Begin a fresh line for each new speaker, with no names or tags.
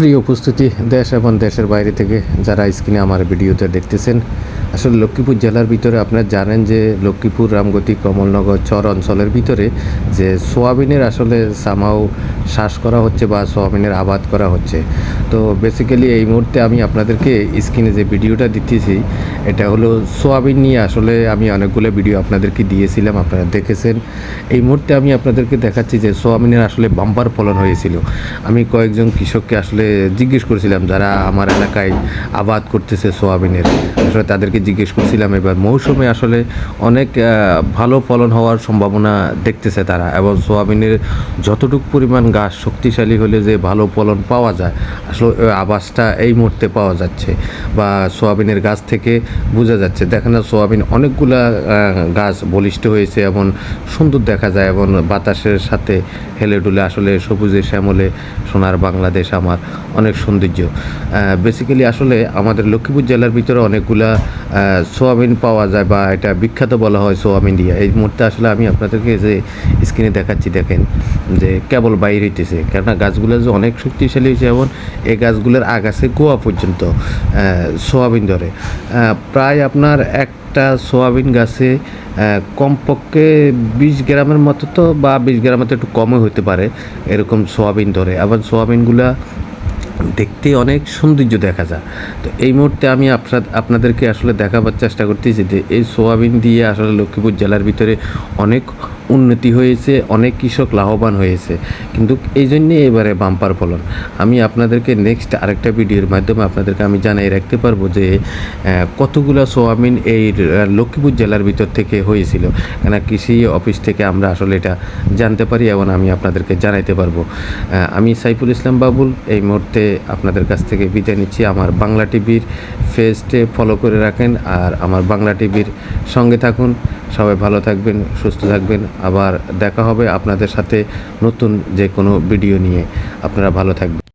প্রিয় উপস্থিতি, দেশ এবং দেশের বাইরে থেকে যারা স্ক্রিনে আমার ভিডিওতে দেখতেছেন, আসলে লক্ষ্মীপুর জেলার ভিতরে আপনারা জানেন যে লক্ষ্মীপুর, রামগতি, কমলনগর, চর অঞ্চলের ভিতরে যে সোয়াবিনের আসলে সামাও শ্বাস করা হচ্ছে বা সোয়াবিনের আবাদ করা হচ্ছে। তো বেসিক্যালি এই মুহূর্তে আমি আপনাদেরকে স্ক্রিনে যে ভিডিওটা দিতেছি এটা হলো সোয়াবিন নিয়ে আসলে আমি অনেকগুলো ভিডিও আপনাদেরকে দিয়েছিলাম, আপনারা দেখেছেন। এই মুহূর্তে আমি আপনাদেরকে দেখাচ্ছি যে সোয়াবিনের আসলে বাম্পার ফলন হয়েছিল। আমি কয়েকজন কৃষককে আসলে জিজ্ঞেস করেছিলাম, যারা আমার এলাকায় আবাদ করতেছে সোয়াবিনের, আসলে তাদেরকে জিজ্ঞেস করছিলাম, এবার মৌসুমে আসলে অনেক ভালো ফলন হওয়ার সম্ভাবনা দেখতেছে তারা। এবং সোয়াবিনের যতটুকু পরিমাণ গাছ শক্তিশালী হলে যে ভালো ফলন পাওয়া যায়, আসলে, আবাসটা এই মুহূর্তে পাওয়া যাচ্ছে। বা সোয়াবিনের গাছ থেকে বোঝা যাচ্ছে। দেখেন সোয়াবিন অনেকগুলা গাছ বলিষ্ঠ হয়েছে এবং সুন্দর দেখা যায় এবং বাতাসের সাথে হেলে ডুলে আসলে সবুজে শ্যামলে সোনার বাংলাদেশ আমার অনেক সৌন্দর্য। বেসিক্যালি আসলে আমাদের লক্ষ্মীপুর জেলার ভিতরে অনেকগুলা সোয়াবিন পাওয়া যায় বা এটা বিখ্যাত বলা হয় সোয়াবিন দিয়া এই মুহূর্তে আসলে আমি আপনাদেরকে যে স্ক্রিনে দেখাচ্ছি, দেখেন যে কেবল বাইরে হইতেছে। কেননা গাছগুলো যে অনেক শক্তিশালী হয়েছে এবং এই গাছগুলোর আগাছে গোয়া পর্যন্ত সোয়াবিন ধরে। প্রায় আপনার একটা সোয়াবিন গাছে কমপক্ষে বিশ গ্রামের মতো তো বা বিশ গ্রামের মতো একটু কমও হতে পারে এরকম সোয়াবিন ধরে। আবার সোয়াবিনগুলা দেখতে অনেক সৌন্দর্য দেখা যায়। তো এই মুহূর্তে আমি আপনার আপনাদেরকে আসলে দেখাবার চেষ্টা করতেছি যে এই সোয়াবিন দিয়ে আসলে লক্ষ্মীপুর জেলার ভিতরে অনেক উন্নতি হয়েছে, অনেক কৃষক লাভবান হয়েছে। কিন্তু এই জন্যে এবারে বাম্পার ফলন। আমি আপনাদেরকে নেক্সট আরেকটা ভিডিওর মাধ্যমে আপনাদেরকে আমি জানাই রাখতে পারব যে কতগুলো সোয়াবিন এই লক্ষ্মীপুর জেলার ভিতর থেকে হয়েছিল। কেন কৃষি অফিস থেকে আমরা আসলে এটা জানতে পারি এবং আমি আপনাদেরকে জানাইতে পারব। আমি সাইফুল ইসলাম বাবুল, এই মুহূর্তে আপনাদের কাছ থেকে বিদায় নিচ্ছি। আমার বাংলা টিভির ফেসটে ফলো করে রাখেন আর আমার বাংলা টিভির সঙ্গে থাকুন। সবাই ভালো থাকবেন, সুস্থ থাকবেন। আবার দেখা হবে আপনাদের সাথে নতুন যে কোনো ভিডিও নিয়ে। আপনারা ভালো থাকবেন।